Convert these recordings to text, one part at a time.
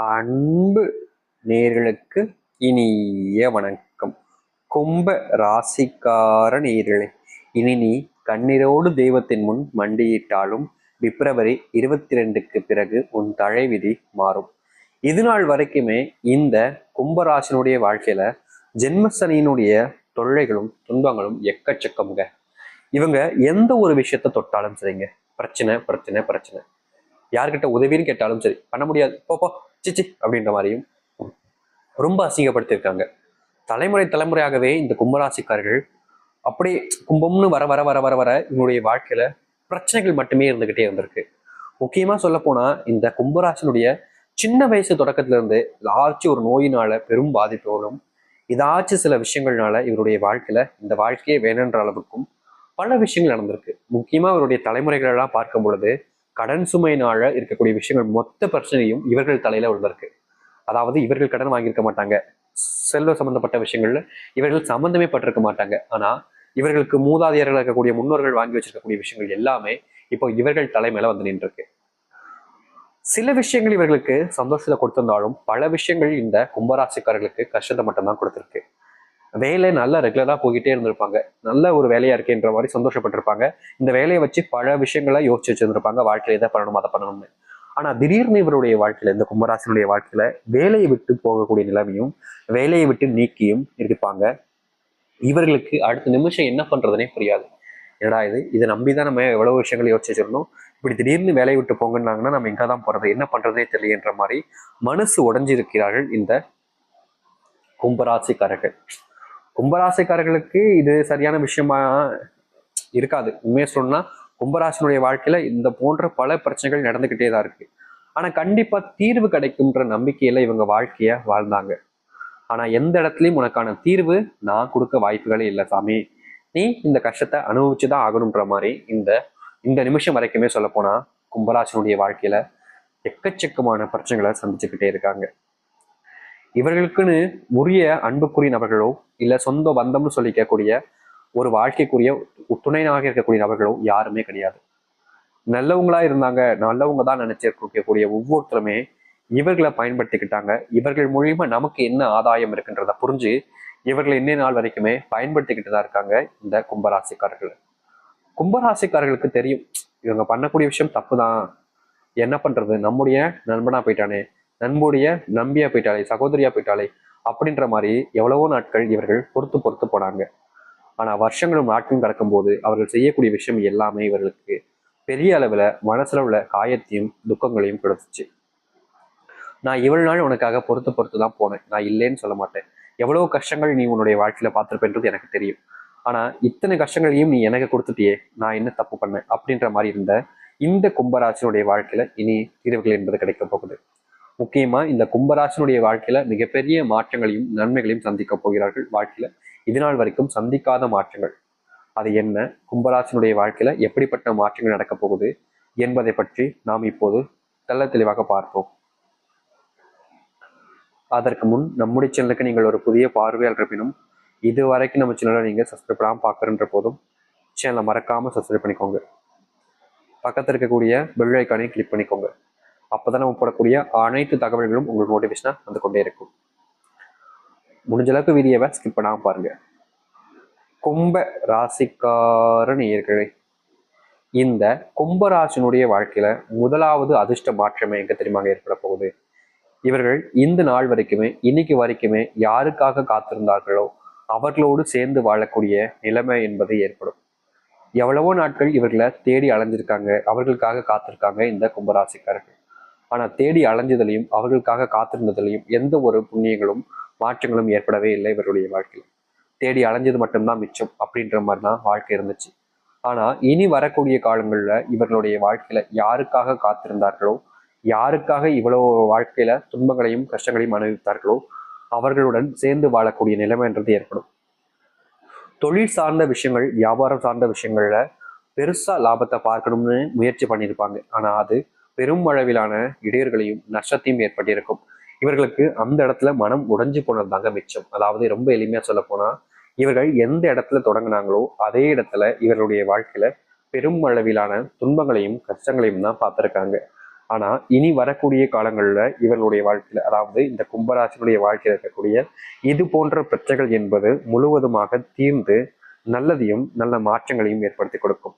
அன்பு நேர்களுக்கு இனிய வணக்கம். கும்ப ராசிக்கார நேர்களே இனி நீ கண்ணீரோடு தெய்வத்தின் முன் மண்டியிட்டாலும் பிப்ரவரி இருபத்தி ரெண்டுக்கு பிறகு உன் தலைவிதி மாறும். இது நாள் வரைக்குமே இந்த கும்பராசினுடைய வாழ்க்கையில ஜென்மசனியினுடைய தொல்லைகளும் துன்பங்களும் எக்கச்சக்கமுங்க. இவங்க எந்த ஒரு விஷயத்த தொட்டாலும் சரிங்க. பிரச்சனை பிரச்சனை பிரச்சனை. யார்கிட்ட உதவின்னு கேட்டாலும் சரி பண்ண முடியாது. போப்போ சிச்சி அப்படின்ற மாதிரியும் ரொம்ப அசிங்கப்படுத்தியிருக்காங்க. தலைமுறை தலைமுறையாகவே இந்த கும்பராசிக்காரர்கள் அப்படியே கும்பம்னு வர வர வர வர வர இவனுடைய வாழ்க்கையில பிரச்சனைகள் மட்டுமே இருந்துகிட்டே இருந்திருக்கு. முக்கியமா சொல்ல போனா இந்த கும்பராசினுடைய சின்ன வயசு தொடக்கத்துல இருந்து ஏதாச்சும் ஒரு நோயினால பெரும் பாதிப்புகளும் ஏதாச்சும் சில விஷயங்கள்னால இவருடைய வாழ்க்கையில இந்த வாழ்க்கையே வேணுன்ற அளவுக்கும் பல விஷயங்கள் நடந்திருக்கு. முக்கியமா இவருடைய தலைமுறைகள் எல்லாம் பார்க்கும் பொழுது கடன் சுமையினால இருக்கக்கூடிய விஷயங்கள் மொத்த பிரச்சனையும் இவர்கள் தலையில விழுந்திருக்கு. அதாவது இவர்கள் கடன் வாங்கியிருக்க மாட்டாங்க. செல்வ சம்பந்தப்பட்ட விஷயங்கள்ல இவர்கள் சம்பந்தமே பட்டிருக்க மாட்டாங்க. ஆனா இவர்களுக்கு மூதாதையர்கள் இருக்கக்கூடிய முன்னோர்கள் வாங்கி வச்சிருக்கக்கூடிய விஷயங்கள் எல்லாமே இப்போ இவர்கள் தலைமையில வந்து நின்றுருக்கு. சில விஷயங்கள் இவர்களுக்கு சந்தோஷத்தை கொடுத்திருந்தாலும் பல விஷயங்கள் இந்த கும்பராசிக்காரர்களுக்கு கஷ்டத்தை மட்டும்தான் கொடுத்துருக்கு. வேலை நல்லா ரெகுலராக போய்கிட்டே இருந்திருப்பாங்க. நல்ல ஒரு வேலையா இருக்கேன்ற மாதிரி சந்தோஷப்பட்டிருப்பாங்க. இந்த வேலையை வச்சு பல விஷயங்களை யோசிச்சு வச்சிருந்திருப்பாங்க. வாழ்க்கையில இதை பண்ணணும் அதை பண்ணணும்னு. ஆனா திடீர்னு இவருடைய வாழ்க்கையில இந்த கும்பராசினுடைய வாழ்க்கையில வேலையை விட்டு போகக்கூடிய நிலைமையும் வேலையை விட்டு நீக்கியும் இருப்பாங்க. இவர்களுக்கு அடுத்த நிமிஷம் என்ன பண்றதுனே புரியாது. என்னடா இது? இதை நம்பி தான் நம்ம எவ்வளவு விஷயங்களை யோசிச்சு வச்சிருந்தோம். இப்படி திடீர்னு வேலையை விட்டு போங்கன்னாங்கன்னா நம்ம எங்க தான் போறது? என்ன பண்றதே தெரியன்ற மாதிரி மனசு உடஞ்சிருக்கிறார்கள் இந்த கும்பராசிக்காரர்கள். கும்பராசிக்காரர்களுக்கு இது சரியான விஷயமா இருக்காது. உண்மையை சொன்னா கும்பராசினுடைய வாழ்க்கையில இந்த போன்ற பல பிரச்சனைகள் நடந்துகிட்டே தான் இருக்கு. ஆனா கண்டிப்பா தீர்வு கிடைக்கும்ன்ற நம்பிக்கையில இவங்க வாழ்க்கைய வாழ்ந்தாங்க. ஆனா எந்த இடத்துலயும் உனக்கான தீர்வு நான் கொடுக்க வாய்ப்புகளே இல்லை சாமி. நீ இந்த கஷ்டத்தை அனுபவிச்சுதான் ஆகணுன்ற மாதிரி இந்த இந்த நிமிஷம் வரைக்குமே சொல்ல போனா கும்பராசினுடைய வாழ்க்கையில எக்கச்சக்கமான பிரச்சனைகளை சந்திச்சுக்கிட்டே இருக்காங்க. இவர்களுக்குன்னு உரிய அன்புக்குரிய நபர்களோ இல்ல சொந்த பந்தம்னு சொல்லிக்கக்கூடிய ஒரு வாழ்க்கைக்குரிய துணையாக இருக்கக்கூடிய நபர்களும் யாருமே கிடையாது. நல்லவங்களா இருந்தாங்க நல்லவங்க தான் நினைச்சிருக்கக்கூடிய ஒவ்வொருத்தருமே இவர்களை பயன்படுத்திக்கிட்டாங்க. இவர்கள் மூலியமா நமக்கு என்ன ஆதாயம் இருக்குன்றத புரிஞ்சு இவர்கள் இன்னே நாள் வரைக்குமே பயன்படுத்திக்கிட்டு தான் இருக்காங்க இந்த கும்பராசிக்காரர்கள். கும்பராசிக்காரர்களுக்கு தெரியும் இவங்க பண்ணக்கூடிய விஷயம் தப்பு தான் என்ன பண்றது? நம்முடைய நண்பனா போயிட்டானே. நண்புடைய நம்பியா போயிட்டாலே சகோதரியா போயிட்டாலே அப்படின்ற மாதிரி எவ்வளவோ நாட்கள் இவர்கள் பொறுத்து பொறுத்து போனாங்க. ஆனா வருஷங்களும் நாட்களும் கடக்கும்போது அவர்கள் செய்யக்கூடிய விஷயம் எல்லாமே இவர்களுக்கு பெரிய அளவுல மனசுல உள்ள காயத்தையும் துக்கங்களையும் கொடுத்துச்சு. நான் இவ்வளவு நாள் உனக்காக பொறுத்து பொறுத்து தான் போனேன். நான் இல்லைன்னு சொல்ல மாட்டேன். எவ்வளவு கஷ்டங்கள் நீ உன்னுடைய வாழ்க்கையில பார்த்துருப்பேன்றது எனக்கு தெரியும். ஆனா இத்தனை கஷ்டங்களையும் நீ எனக்கு கொடுத்துட்டியே நான் என்ன தப்பு பண்ணேன்? அப்படின்ற மாதிரி இருந்த இந்த கும்பராசினுடைய வாழ்க்கையில இனி தீர்வுகள் என்பது கிடைக்க போகுது. முக்கியமாக இந்த கும்பராசினுடைய வாழ்க்கையில் மிகப்பெரிய மாற்றங்களையும் நன்மைகளையும் சந்திக்க போகிறார்கள் வாழ்க்கையில். இது நாள் வரைக்கும் சந்திக்காத மாற்றங்கள். அது என்ன? கும்பராசினுடைய வாழ்க்கையில் எப்படிப்பட்ட மாற்றங்கள் நடக்கப் போகுது என்பதை பற்றி நாம் இப்போது தெல்ல தெளிவாக பார்ப்போம். அதற்கு முன் நம்முடைய சேனலுக்கு நீங்கள் ஒரு புதிய பார்வையாளர் இருப்பினும் இது வரைக்கும் நம்ம சேனலை நீங்கள் சப்ஸ்கிரைப் பண்ணாமல் பார்க்குறன்ற போதும் சேனலை மறக்காமல் சப்ஸ்கிரைப் பண்ணிக்கோங்க. பக்கத்தில் இருக்கக்கூடிய பெல் ஐக்கானையும் கிளிக் பண்ணிக்கோங்க. அப்போ தான் நம்ம போடக்கூடிய அனைத்து தகவல்களும் உங்களுக்கு நோட்டிஃபிகேஷனாக வந்து கொண்டே இருக்கும். முடிஞ்ச அளவுக்கு வீடியோவை ஸ்கிப் பண்ணாமல் பாருங்க. கும்ப ராசிக்கார நேயர்களே இந்த கும்பராசினுடைய வாழ்க்கையில முதலாவது அதிர்ஷ்ட மாற்றமே எங்க தெரியுமாங்க ஏற்பட போகுது? இவர்கள் இந்த நாள் வரைக்குமே இன்னைக்கு வரைக்குமே யாருக்காக காத்திருந்தார்களோ அவர்களோடு சேர்ந்து வாழக்கூடிய நிலைமை என்பது ஏற்படும். எவ்வளவோ நாட்கள் இவர்களை தேடி அலைஞ்சிருக்காங்க அவர்களுக்காக காத்திருக்காங்க இந்த கும்பராசிக்காரர்கள் ஆனால் தேடி அலைஞ்சதிலையும் அவர்களுக்காக காத்திருந்ததுலையும் எந்த ஒரு புண்ணியங்களும் மாற்றங்களும் ஏற்படவே இல்லை இவர்களுடைய வாழ்க்கையில். தேடி அலைஞ்சது மட்டும்தான் மிச்சம் அப்படின்ற மாதிரி தான் வாழ்க்கை இருந்துச்சு. ஆனால் இனி வரக்கூடிய காலங்களில் இவர்களுடைய வாழ்க்கையில யாருக்காக காத்திருந்தார்களோ யாருக்காக இவ்வளவு வாழ்க்கையில துன்பங்களையும் கஷ்டங்களையும் அனுபவித்தார்களோ அவர்களுடன் சேர்ந்து வாழக்கூடிய நிலைமைன்றது ஏற்படும். தொழில் சார்ந்த விஷயங்கள் வியாபாரம் சார்ந்த விஷயங்களில் பெருசா லாபத்தை பார்க்கணும்னு முயற்சி பண்ணியிருப்பாங்க. ஆனால் அது பெரும் அளவிலான இடையர்களையும் நஷ்டத்தையும் ஏற்பட்டிருக்கும். இவர்களுக்கு அந்த இடத்துல மனம் உடைஞ்சு போனது தாங்க மிச்சம். அதாவது ரொம்ப எளிமையா சொல்ல போனா இவர்கள் எந்த இடத்துல தொடங்கினாங்களோ அதே இடத்துல இவர்களுடைய வாழ்க்கையில பெரும் அளவிலான துன்பங்களையும் கஷ்டங்களையும் தான் பார்த்துருக்காங்க. ஆனா இனி வரக்கூடிய காலங்களில் இவர்களுடைய வாழ்க்கையில அதாவது இந்த கும்பராசினுடைய வாழ்க்கையில் இருக்கக்கூடிய இது போன்ற பிரச்சனைகள் என்பது முழுவதுமாக தீர்ந்து நல்லதையும் நல்ல மாற்றங்களையும் ஏற்படுத்தி கொடுக்கும்.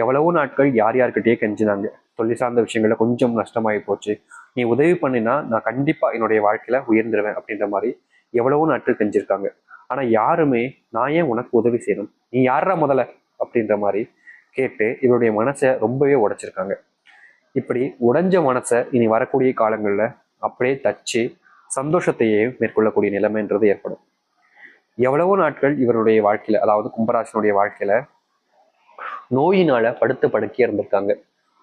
எவ்வளவோ நாட்கள் யார் யார்கிட்டயே கெஞ்சினாங்க. தொழில் சார்ந்த விஷயங்கள்ல கொஞ்சம் நஷ்டமாயி போச்சு. நீ உதவி பண்ணினா நான் கண்டிப்பா என்னுடைய வாழ்க்கையில உயர்ந்துருவேன் அப்படின்ற மாதிரி எவ்வளவோ நாட்கள் கெஞ்சிருக்காங்க. ஆனா யாருமே நான் ஏன் உனக்கு உதவி செய்யணும்? நீ யாரா முதல்ல? அப்படின்ற மாதிரி கேட்டு இவருடைய மனசை ரொம்பவே உடைச்சிருக்காங்க. இப்படி உடைஞ்ச மனசை இனி வரக்கூடிய காலங்களில் அப்படியே தச்சு சந்தோஷத்தையே மேற்கொள்ளக்கூடிய நிலைமைன்றது ஏற்படும். எவ்வளவோ நாட்கள் இவருடைய வாழ்க்கையில அதாவது கும்பராசனுடைய வாழ்க்கையில நோயினால படுத்த படுக்கையா இருந்திருக்காங்க.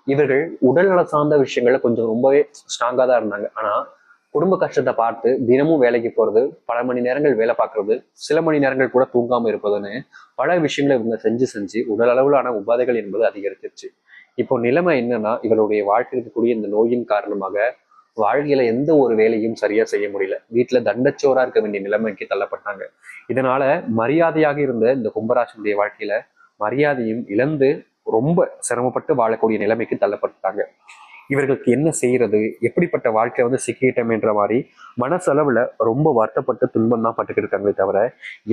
இவர்கள் உடல்நல சார்ந்த விஷயங்கள்ல கொஞ்சம் ரொம்பவே ஸ்ட்ராங்கா தான் இருந்தாங்க. ஆனா குடும்ப கஷ்டத்தை பார்த்து தினமும் வேலைக்கு போறது பல மணி நேரங்கள் வேலை பார்க்கறது சில மணி நேரங்கள் கூட தூங்காம இருப்பதுன்னு பல விஷயங்களை இவங்க செஞ்சு செஞ்சு உடல் அளவிலான உபாதைகள் என்பது அதிகரிச்சிருச்சு. இப்போ நிலைமை என்னன்னா இவருடைய வாழ்க்கை இருக்கக்கூடிய இந்த நோயின் காரணமாக வாழ்க்கையில எந்த ஒரு வேலையும் சரியா செய்ய முடியல. வீட்டுல தண்டச்சோரா இருக்க வேண்டிய நிலைமைக்கு தள்ளப்பட்டாங்க. இதனால மரியாதையாக இருந்த இந்த கும்பராசனுடைய வாழ்க்கையில மரியாதையும் இழந்து ரொம்ப சிரமப்பட்டு வாழக்கூடிய நிலைமைக்கு தள்ளப்பட்டாங்க. இவர்களுக்கு என்ன செய்யறது? எப்படிப்பட்ட வாழ்க்கை வந்து சிக்கிட்டோம் என்ற மாதிரி மனசளவுல ரொம்ப வருத்தப்பட்டு துன்பம் தான் பட்டுக்கிட்டு இருக்காங்களே தவிர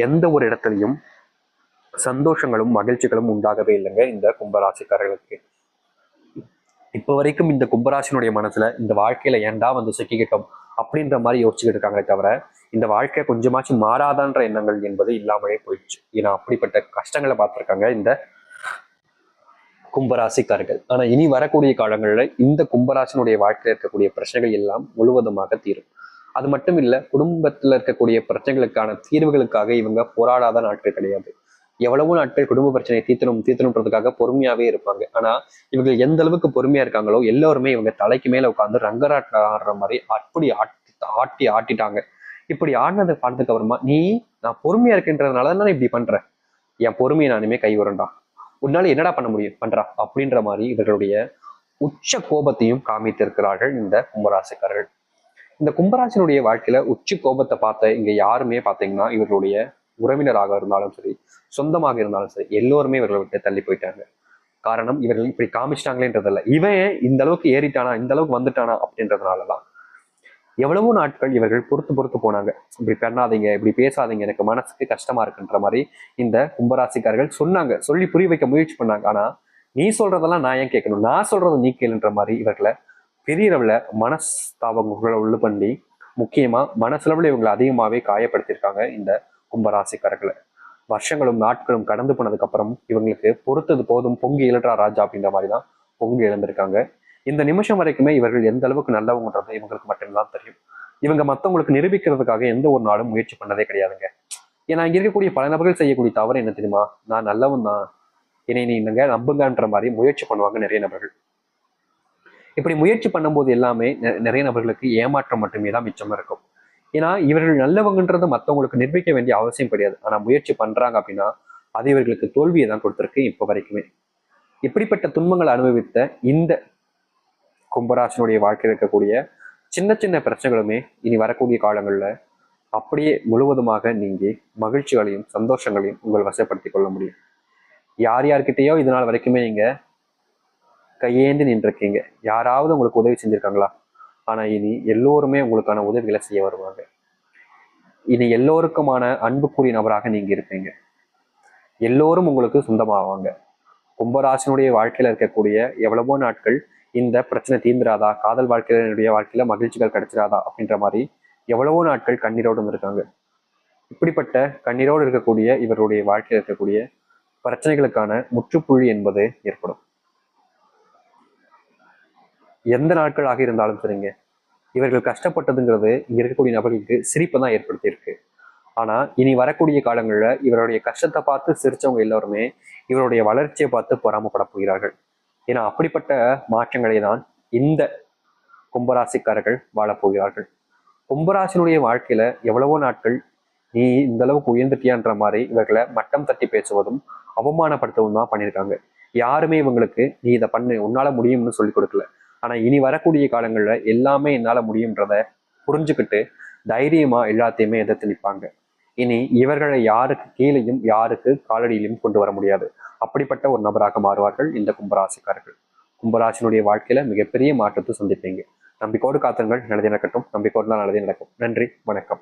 எந்த ஒரு இடத்துலையும் சந்தோஷங்களும் மகிழ்ச்சிகளும் உண்டாகவே இல்லைங்க இந்த கும்பராசிக்காரர்களுக்கு. இப்போ வரைக்கும் இந்த கும்பராசினுடைய மனசுல இந்த வாழ்க்கையில ஏன்டா வந்து சிக்கிக்கிட்டோம்? அப்படின்ற மாதிரி யோசிச்சுக்கிட்டு இருக்காங்களே தவிர இந்த வாழ்க்கை கொஞ்சமாச்சும் மாறாதான்ற எண்ணங்கள் என்பது இல்லாமலே போயிடுச்சு. ஏன்னா அப்படிப்பட்ட கஷ்டங்களை பார்த்துருக்காங்க இந்த கும்பராசிக்காரர்கள். ஆனா இனி வரக்கூடிய காலங்களில் இந்த கும்பராசினுடைய வாழ்க்கையில் இருக்கக்கூடிய பிரச்சனைகள் எல்லாம் முழுவதுமாக தீரும். அது மட்டும் இல்ல குடும்பத்துல இருக்கக்கூடிய பிரச்சனைகளுக்கான தீர்வுகளுக்காக இவங்க போராடாத நாட்கள் கிடையாது. எவ்வளவோ நாட்கள் குடும்ப பிரச்சனையை தீர்த்தணும் தீர்த்தணுன்றதுக்காக பொறுமையாவே இருப்பாங்க. ஆனா இவங்க எந்த அளவுக்கு பொறுமையா இருக்காங்களோ எல்லாருமே இவங்க தலைக்கு மேல உட்காந்து ரங்கராட்டம் ஆடுற மாதிரி அப்படி ஆட்டி ஆட்டி ஆட்டிட்டாங்க. இப்படி ஆடினதை பார்த்ததுக்கு அப்புறமா நீ நான் பொறுமையா இருக்கின்றதுனால தான் இப்படி பண்றேன் என் பொறுமையை நானுமே கை வரண்டா உன்னால என்னடா பண்ண முடியும்? பண்றா. அப்படின்ற மாதிரி இவர்களுடைய உச்ச கோபத்தையும் காமித்திருக்கிறார்கள் இந்த கும்பராசிக்காரர்கள். இந்த கும்பராசினுடைய வாழ்க்கையில உச்சி கோபத்தை பார்த்த இங்க யாருமே பாத்தீங்கன்னா இவர்களுடைய உறவினராக இருந்தாலும் சரி சொந்தமாக இருந்தாலும் சரி எல்லோருமே இவர்களை விட்டு தள்ளி போயிட்டாங்க. காரணம் இவர்கள் இப்படி காமிச்சிட்டாங்களேன்றதில்ல. இவன் இந்த அளவுக்கு ஏறிட்டானா இந்த அளவுக்கு வந்துட்டானா அப்படின்றதுனாலதான். எவ்வளவோ நாட்கள் இவர்கள் பொறுத்து பொறுத்து போனாங்க. இப்படி பண்ணாதீங்க இப்படி பேசாதீங்க எனக்கு மனசுக்கு கஷ்டமா இருக்குன்ற மாதிரி இந்த கும்பராசிக்காரர்கள் சொன்னாங்க. சொல்லி புரிய வைக்க முயற்சி பண்ணாங்க. ஆனா நீ சொல்றதெல்லாம் நான் ஏன் கேட்கணும்? நான் சொல்றதை நீ கேளுன்ற மாதிரி இவர்களை பெரிய அளவுல மனஸ்தாபங்களை உள்ள பண்ணி முக்கியமா மனசுலவில் இவங்களை அதிகமாகவே காயப்படுத்தியிருக்காங்க இந்த கும்பராசிக்காரர்களை. வருஷங்களும் நாட்களும் கடந்து போனதுக்கு அப்புறம் இவங்களுக்கு பொறுத்தது போதும் பொங்கி இழற்றா ராஜா அப்படின்ற மாதிரி தான் பொங்கி இழந்திருக்காங்க இந்த நிமிஷம் வரைக்குமே இவர்கள் எந்த அளவுக்கு நல்லவங்கன்றது இவங்களுக்கு மட்டும்தான் தெரியும். இவங்க மற்றவங்களுக்கு நிரூபிக்கிறதுக்காக எந்த ஒரு நாளும் முயற்சி பண்ணதே கிடையாதுங்க. ஏன்னா இங்க இருக்கக்கூடிய பல நபர்கள் செய்யக்கூடிய தவறு என்ன தெரியுமா? நான் நல்லவன் தான். என்னை நீங்க நம்புங்கன்ற மாதிரி முயற்சி பண்ணுவாங்க நிறைய நபர்கள். இப்படி முயற்சி பண்ணும்போது எல்லாமே நிறைய நபர்களுக்கு ஏமாற்றம் மட்டுமே தான் மிச்சம் இருக்கும். ஏன்னா இவர்கள் நல்லவங்கன்றது மற்றவங்களுக்கு நிரூபிக்க வேண்டிய அவசியம் கிடையாது. ஆனா முயற்சி பண்றாங்க அப்படின்னா அது இவர்களுக்கு தோல்வியை தான் கொடுத்துருக்கு இப்போ வரைக்குமே. இப்படிப்பட்ட துன்பங்களை அனுபவித்த இந்த கும்பராசினுடைய வாழ்க்கையில் இருக்கக்கூடிய சின்ன சின்ன பிரச்சனைகளுமே இனி வரக்கூடிய காலங்களில் அப்படியே முழுவதுமாக நீங்கி மகிழ்ச்சிகளையும் சந்தோஷங்களையும் உங்கள் வசப்படுத்தி கொள்ள முடியும். யார் யார்கிட்டயோ இது நாள் வரைக்குமே நீங்கள் கையேந்தி நின்றுருக்கீங்க. யாராவது உங்களுக்கு உதவி செஞ்சுருக்காங்களா? ஆனா இனி எல்லோருமே உங்களுக்கான உதவிகளை செய்ய வருவாங்க. இனி எல்லோருக்குமான அன்புக்குரிய நபராக நீங்க இருப்பீங்க. எல்லோரும் உங்களுக்கு சொந்தமாவாங்க. கும்பராசினுடைய வாழ்க்கையில இருக்கக்கூடிய எவ்வளவோ நாட்கள் இந்த பிரச்சனை தீந்துராதா காதல் வாழ்க்கையினுடைய வாழ்க்கையில மகிழ்ச்சிகள் கிடைச்சிராதா? அப்படின்ற மாதிரி எவ்வளவோ நாட்கள் கண்ணீரோடு இருக்காங்க. இப்படிப்பட்ட கண்ணீரோடு இருக்கக்கூடிய இவருடைய வாழ்க்கையில் இருக்கக்கூடிய பிரச்சனைகளுக்கான முற்றுப்புள்ளி என்பது ஏற்படும். எந்த நாட்களாக இருந்தாலும் சரிங்க இவர்கள் கஷ்டப்பட்டதுங்கிறது இங்க இருக்கக்கூடிய நபர்களுக்கு சிரிப்பை தான் ஏற்படுத்தியிருக்கு. ஆனா இனி வரக்கூடிய காலங்களில் இவருடைய கஷ்டத்தை பார்த்து சிரிச்சவங்க எல்லாருமே இவருடைய வளர்ச்சியை பார்த்து பொறாமப்பட போகிறார்கள். ஏன்னா அப்படிப்பட்ட மாற்றங்களை தான் இந்த கும்பராசிக்காரர்கள் வாழப்போகிறார்கள். கும்பராசினுடைய வாழ்க்கையில எவ்வளவோ நாட்கள் நீ இந்த அளவுக்கு உயர்ந்துட்டியான்ற மாதிரி இவர்களை மட்டம் தட்டி பேசுவதும் அவமானப்படுத்தவும் தான் பண்ணியிருக்காங்க. யாருமே இவங்களுக்கு நீ இதை பண்ணு உன்னால முடியும்னு சொல்லி கொடுக்கல. ஆனா இனி வரக்கூடிய காலங்கள்ல எல்லாமே என்னால முடியும்ன்றத புரிஞ்சுக்கிட்டு தைரியமா எல்லாத்தையுமே எதிர்த்து நிற்பாங்க இனி இவர்களை யாருக்கு கீழேயும் யாருக்கு காலடியிலையும் கொண்டு வர முடியாது. அப்படிப்பட்ட ஒரு நபராக மாறுவார்கள் இந்த கும்பராசிக்காரர்கள். கும்பராசினுடைய வாழ்க்கையில மிகப்பெரிய மாற்றத்தை சந்திப்பீங்க. நம்பிக்கோடு காத்தங்கள் நல்லதே நடக்கட்டும். நம்பிக்கோடு நல்லதே நடக்கும். நன்றி. வணக்கம்.